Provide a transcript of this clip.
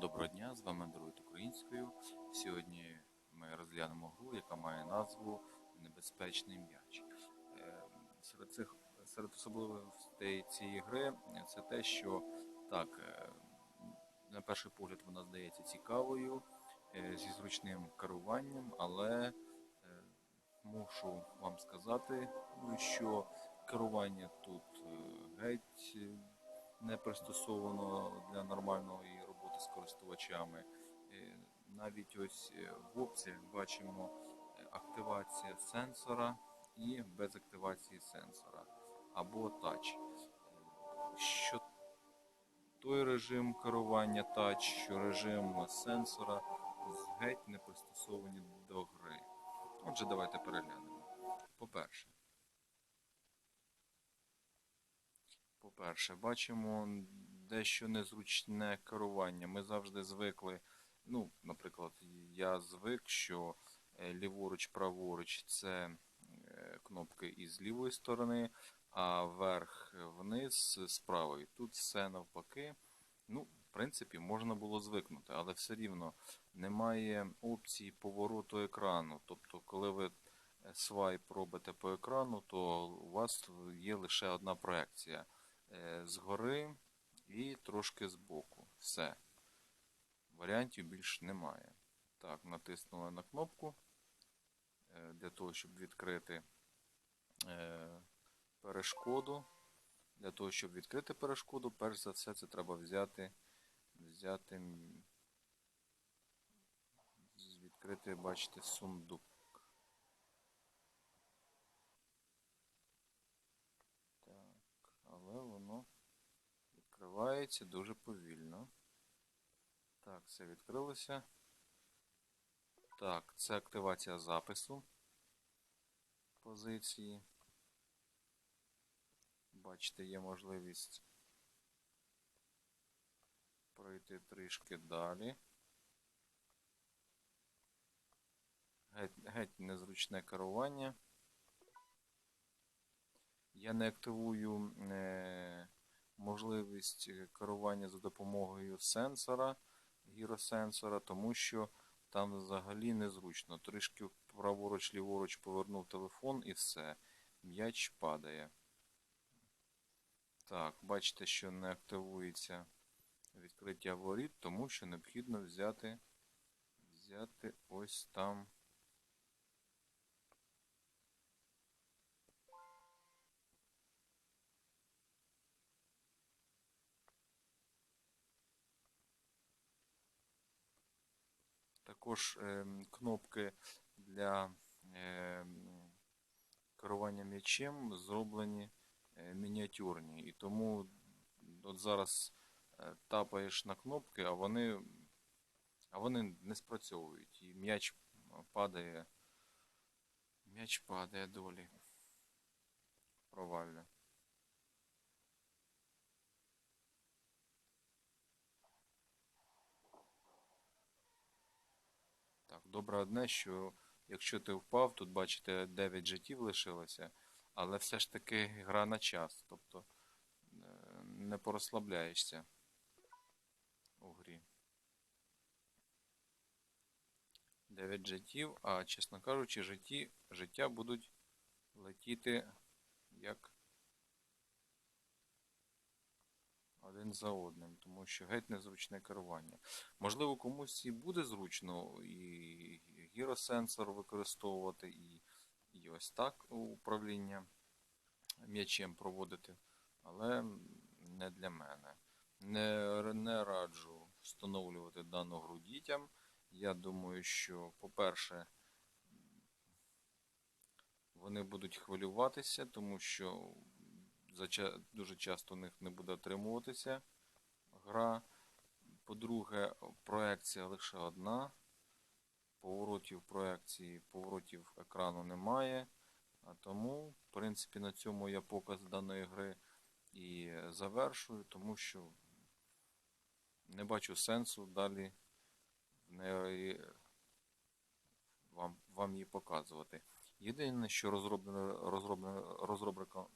Доброго дня, з вами Android українською. Сьогодні ми розглянемо гру, яка має назву Небезпечний м'яч. Е, Серед цих серед особливостей цієї гри це те, що так, е, на перший погляд вона здається цікавою, е, зі зручним керуванням, але мушу вам сказати, ну, що керування тут геть не пристосовано для нормальної роботи з користувачами. Е, Навіть ось е, в опціях бачимо е, активація сенсора і без активації сенсора або тач. Що той режим керування тач, що режим сенсора геть не пристосовані до гри. Отже, давайте переглянемо. По-перше, По-перше, бачимо дещо незручне керування. Ми завжди звикли, ну, наприклад, я звик, що е, ліворуч, праворуч це е, кнопки із лівої сторони, а вверх вниз з правої. Тут все навпаки. Ну, в принципі, можна було звикнути, але все рівно немає опції повороту екрану. Тобто, коли ви е, свайп робите по екрану, то у вас є лише одна проекція згори і трошки збоку. Все. Варіантів більш немає. Так, натиснули на кнопку е, для того, щоб відкрити е, перешкоду. Для того, щоб відкрити перешкоду, перш за все, це треба взяти, взяти відкрити, бачите, сундук. Так, але воно відкривається дуже повільно. Так, все відкрилося. Так, це активація запису позиції. Бачите, є можливість пройти трішки далі. Геть, геть незручне керування. Я не активую е, можливість е, керування за допомогою сенсора, гіросенсора, тому що там взагалі незручно. Трішки праворуч-ліворуч повернув телефон і все. М'яч падає. Так, бачите, що не активується відкриття воріт, тому що необхідно взяти, взяти ось там. Також ем, кнопки для ем, керування м'ячем зроблені е, мініатюрні. І тому от зараз е, тапаєш на кнопки, а вони, а вони не спрацьовують. І м'яч падає. М'яч падає долі. Провальне. Добре одне, що якщо ти впав, тут бачите 9 життів лишилося, але все ж таки гра на час, тобто е, не порозслабляєшся у грі. 9 життів, а чесно кажучи, житті, життя будуть летіти як один за одним, тому що геть незручне керування. Можливо, комусь і буде зручно і гіросенсор використовувати, і, і ось так управління м'ячем проводити, але не для мене. Не, не раджу встановлювати дану гру дітям. Я думаю, що, по-перше, вони будуть хвилюватися, тому що дуже часто у них не буде отримуватися гра. По-друге, проекція лише одна. Поворотів проекції, поворотів екрану немає. А тому, в принципі, на цьому я показ даної гри і завершую, тому що не бачу сенсу далі в неї вам, вам її показувати. Єдине, що розроблено, розроблено, розробником